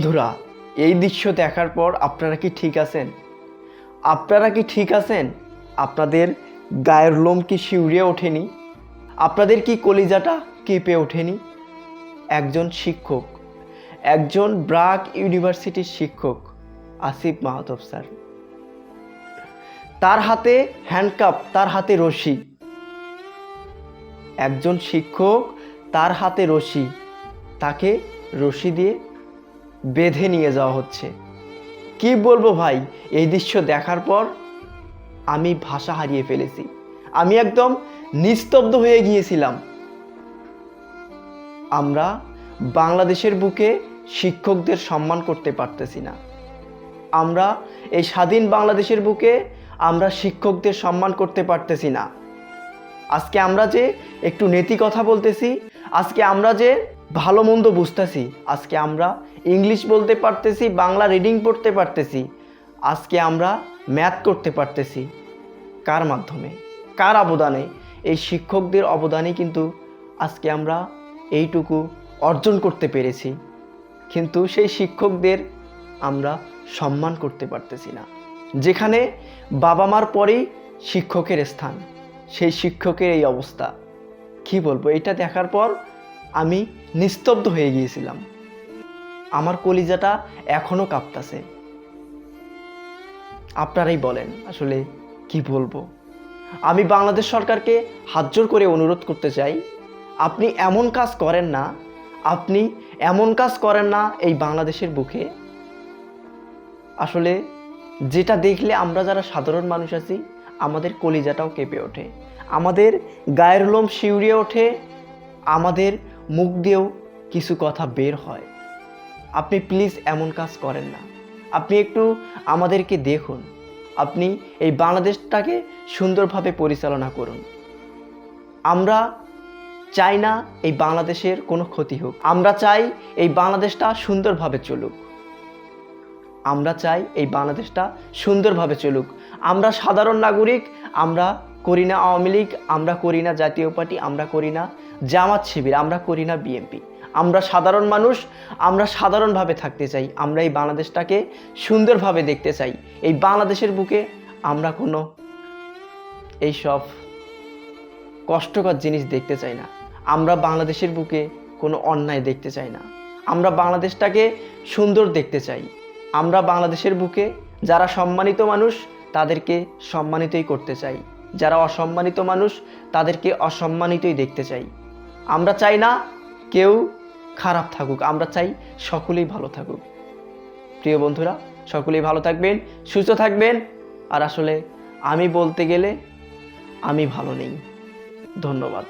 বন্ধুরা, এই দৃশ্য দেখার পর আপনারা কি ঠিক আছেন? আপনারা কি ঠিক আছেন? আপনাদের গায়ের লোম কি শিউরিয়ে ওঠেনি? আপনাদের কি কলিজাটা কেঁপে ওঠেনি? একজন শিক্ষক, একজন ব্রাক ইউনিভার্সিটির শিক্ষক, আসিফ মাহতব স্যার। তার হাতে হ্যান্ডকাপ তার হাতে রশি। একজন শিক্ষক তার হাতে রশি, তাকে রশি দিয়ে বেঁধে নিয়ে যাওয়া হচ্ছে। কি বলব ভাই, এই দৃশ্য দেখার পর আমি ভাষা হারিয়ে ফেলেছি। আমি একদম নিস্তব্ধ হয়ে গিয়েছিলাম। আমরা বাংলাদেশের বুকে শিক্ষকদের সম্মান করতে পারতেছি না। আমরা এই স্বাধীন বাংলাদেশের বুকে আমরা শিক্ষকদের সম্মান করতে পারতেছি না। আজকে আমরা যে একটু নেতি কথা বলতেছি, আজকে আমরা যে ভালো মন্দ বুঝতেছি। আজকে আমরা ইংলিশ বলতে পারতেছি, বাংলা রিডিং পড়তে পারতেছি। আজকে আমরা ম্যাথ করতে পারতেছি। কার মাধ্যমে? কার অবদানে? এই শিক্ষকদের অবদানে কিন্তু আজকে আমরা এইটুকু অর্জন করতে পেরেছি। কিন্তু সেই শিক্ষকদের আমরা সম্মান করতে পারতেছি না। যেখানে বাবা মার পরেই শিক্ষকের স্থান, সেই শিক্ষকের এই অবস্থা। কি বলব? এটা দেখার পর আমি নিস্তব্ধ হয়ে গিয়েছিলাম। আমার কলিজাটা এখনও কাঁপতাছে। আপনারাই বলেন, আসলে কি বলব? আমি বাংলাদেশ সরকারকে হাতজোর করে অনুরোধ করতে চাই, আপনি এমন কাজ করেন না, আপনি এমন কাজ করেন না এই বাংলাদেশের বুকে। আসলে যেটা দেখলে আমরা যারা সাধারণ মানুষ আছি, আমাদের কলিজাটাও কেঁপে ওঠে। আমাদের গায়ের লোম শিউরিয়ে ওঠে, আমাদের মুখ দিয়েও কিছু কথা বের হয়। আপনি প্লিজ এমন কাজ করেন না। আপনি একটু আমাদেরকে দেখুন। আপনি এই বাংলাদেশটাকে সুন্দরভাবে পরিচালনা করুন। আমরা চাই না এই বাংলাদেশের কোনো ক্ষতি হোক। আমরা চাই এই বাংলাদেশটা সুন্দরভাবে চলুক। আমরা চাই এই বাংলাদেশটা সুন্দরভাবে চলুক। আমরা সাধারণ নাগরিক, আমরা করি না আওয়ামী লীগ, আমরা করি না জাতীয় পার্টি, আমরা করি না জামাত শিবির, আমরা করি না বিএনপি। আমরা সাধারণ মানুষ, আমরা সাধারণভাবে থাকতে চাই, আমরা এই বাংলাদেশটাকে সুন্দরভাবে দেখতে চাই। এই বাংলাদেশের বুকে আমরা কোনো এইসব কষ্টকর জিনিস দেখতে চাই না। আমরা বাংলাদেশের বুকে কোনো অন্যায় দেখতে চাই না। আমরা বাংলাদেশটাকে সুন্দর দেখতে চাই। আমরা বাংলাদেশের বুকে যারা সম্মানিত মানুষ, তাদেরকে সম্মানিতই করতে চাই। যারা অসম্মানিত মানুষ, তাদেরকে অসম্মানিতই দেখতে চাই। আমরা চাই না কেউ খারাপ থাকুক, আমরা চাই সকলেই ভালো থাকুক। প্রিয় বন্ধুরা, সকলেই ভালো থাকবেন, সুস্থ থাকবেন, আর আসলে আমি বলতে গেলে আমি ভালো নেই। ধন্যবাদ।